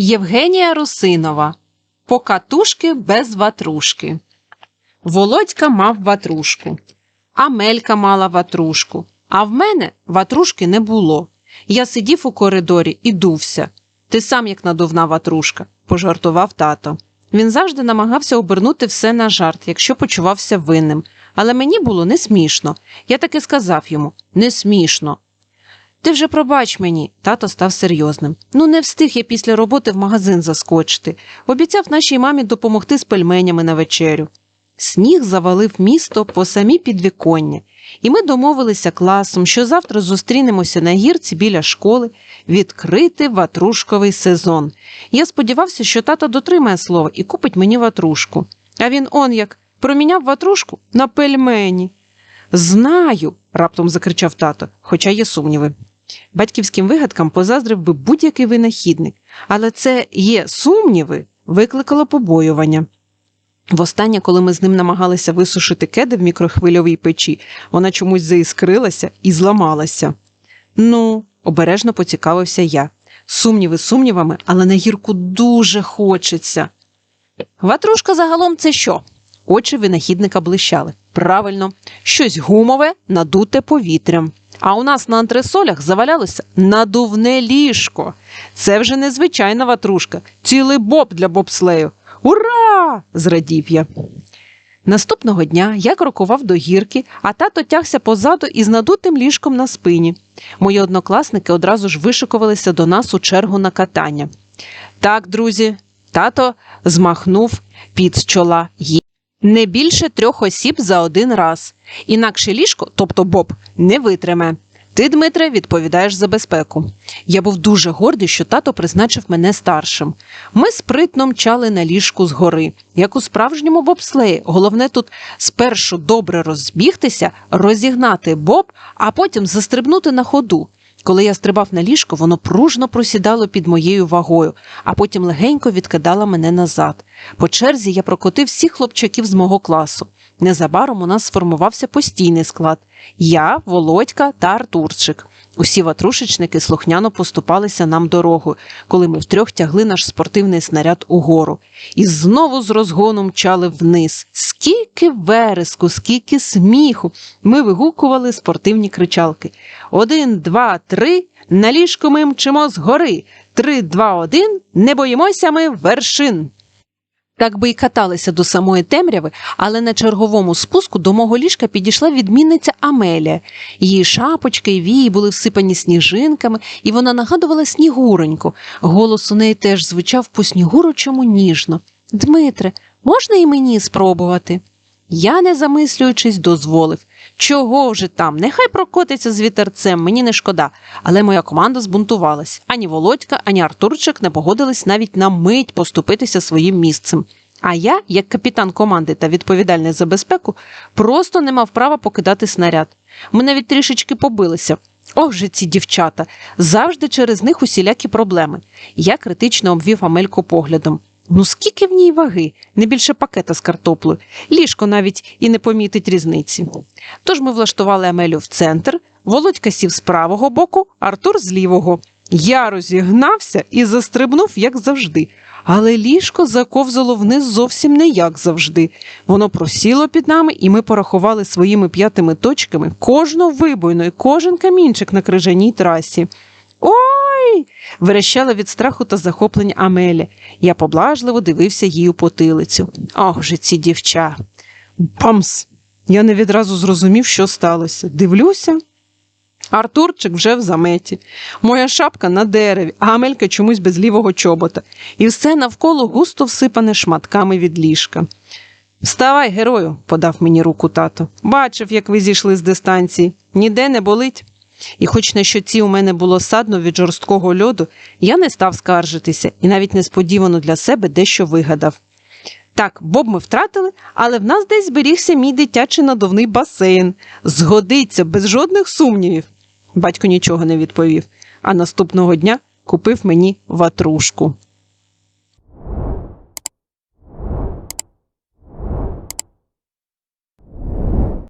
Євгенія Русинова Покатушки без ватрушки. Володька мав ватрушку. Амелька мала ватрушку. А в мене ватрушки не було. Я сидів у коридорі і дувся. Ти сам як надувна ватрушка, пожартував тато. Він завжди намагався обернути все на жарт, якщо почувався винним. Але мені було не смішно. Я таки сказав йому не смішно. Ти вже пробач мені, тато став серйозним. Ну, не встиг я після роботи в магазин заскочити. Обіцяв нашій мамі допомогти з пельменями на вечерю. Сніг завалив місто по самі підвіконня, і ми домовилися класом, що завтра зустрінемося на гірці біля школи відкрити ватрушковий сезон. Я сподівався, що тато дотримає слова і купить мені ватрушку. А він он як проміняв ватрушку на пельмені. Знаю, раптом закричав тато, хоча є сумніви. Батьківським вигадкам позаздрив би будь-який винахідник, але це є сумніви викликало побоювання. Востаннє, коли ми з ним намагалися висушити кеди в мікрохвильовій печі, вона чомусь заіскрилася і зламалася. Ну, обережно поцікавився я. Сумніви сумнівами, але на гірку дуже хочеться. Ватрушка загалом це що? Очі винахідника блищали. Правильно, щось гумове, надуте повітрям. А у нас на антресолях завалялося надувне ліжко. Це вже незвичайна ватрушка, цілий боб для бобслею. Ура! зрадів я. Наступного дня я крокував до гірки, а тато тягся позаду із надутим ліжком на спині. Мої однокласники одразу ж вишикувалися до нас у чергу на катання. Так, друзі, тато змахнув під чола її. Не більше трьох осіб за один раз. Інакше ліжко, тобто Боб, не витриме. Ти, Дмитре, відповідаєш за безпеку. Я був дуже гордий, що тато призначив мене старшим. Ми спритно мчали на ліжку згори. Як у справжньому бобслеї, головне тут спершу добре розбігтися, розігнати боб, а потім застрибнути на ходу. Коли я стрибав на ліжко, воно пружно просідало під моєю вагою, а потім легенько відкидало мене назад. По черзі я прокотив всіх хлопчаків з мого класу. Незабаром у нас сформувався постійний склад я, Володька та Артурчик. Усі ватрушечники слухняно поступалися нам дорогою, коли ми втрьох тягли наш спортивний снаряд угору. І знову з розгону мчали вниз. Скільки вереску, скільки сміху. Ми вигукували спортивні кричалки. Один, два, три. На ліжку ми мчимо згори. Три, два, один. Не боїмося ми вершин. Так би й каталися до самої темряви, але на черговому спуску до мого ліжка підійшла відмінниця Амелія. Її шапочки і вії були всипані сніжинками, і вона нагадувала снігуроньку. Голос у неї теж звучав по снігурочому ніжно. Дмитре, можна і мені спробувати? Я, не замислюючись, дозволив. Чого вже там? Нехай прокотиться з вітерцем, мені не шкода. Але моя команда збунтувалась. Ані Володька, ані Артурчик не погодились навіть на мить поступитися своїм місцем. А я, як капітан команди та відповідальний за безпеку, просто не мав права покидати снаряд. Ми навіть трішечки побилися. Ох же ці дівчата, завжди через них усілякі проблеми. Я критично обвів Амельку поглядом. Ну скільки в ній ваги, не більше пакета з картоплею, ліжко навіть і не помітить різниці. Тож ми влаштували Амелю в центр, Володька сів з правого боку, Артур з лівого. Я розігнався і застрибнув, як завжди. Але ліжко заковзало вниз зовсім не як завжди. Воно просіло під нами, і ми порахували своїми п'ятими точками кожну вибойну і кожен камінчик на крижаній трасі. Верещала від страху та захоплення Амеля. Я поблажливо дивився їй у потилицю. Ох же ці дівча. Бамс! Я не відразу зрозумів, що сталося. Дивлюся. Артурчик вже в заметі, моя шапка на дереві, а Амелька чомусь без лівого чобота, і все навколо густо всипане шматками від ліжка. Вставай, герою, подав мені руку тато. Бачив, як ви зійшли з дистанції. Ніде не болить. І хоч на щоці у мене було садно від жорсткого льоду, я не став скаржитися і навіть несподівано для себе дещо вигадав. Так, боб ми втратили, але в нас десь зберігся мій дитячий надувний басейн. Згодиться без жодних сумнівів. Батько нічого не відповів, а наступного дня купив мені ватрушку.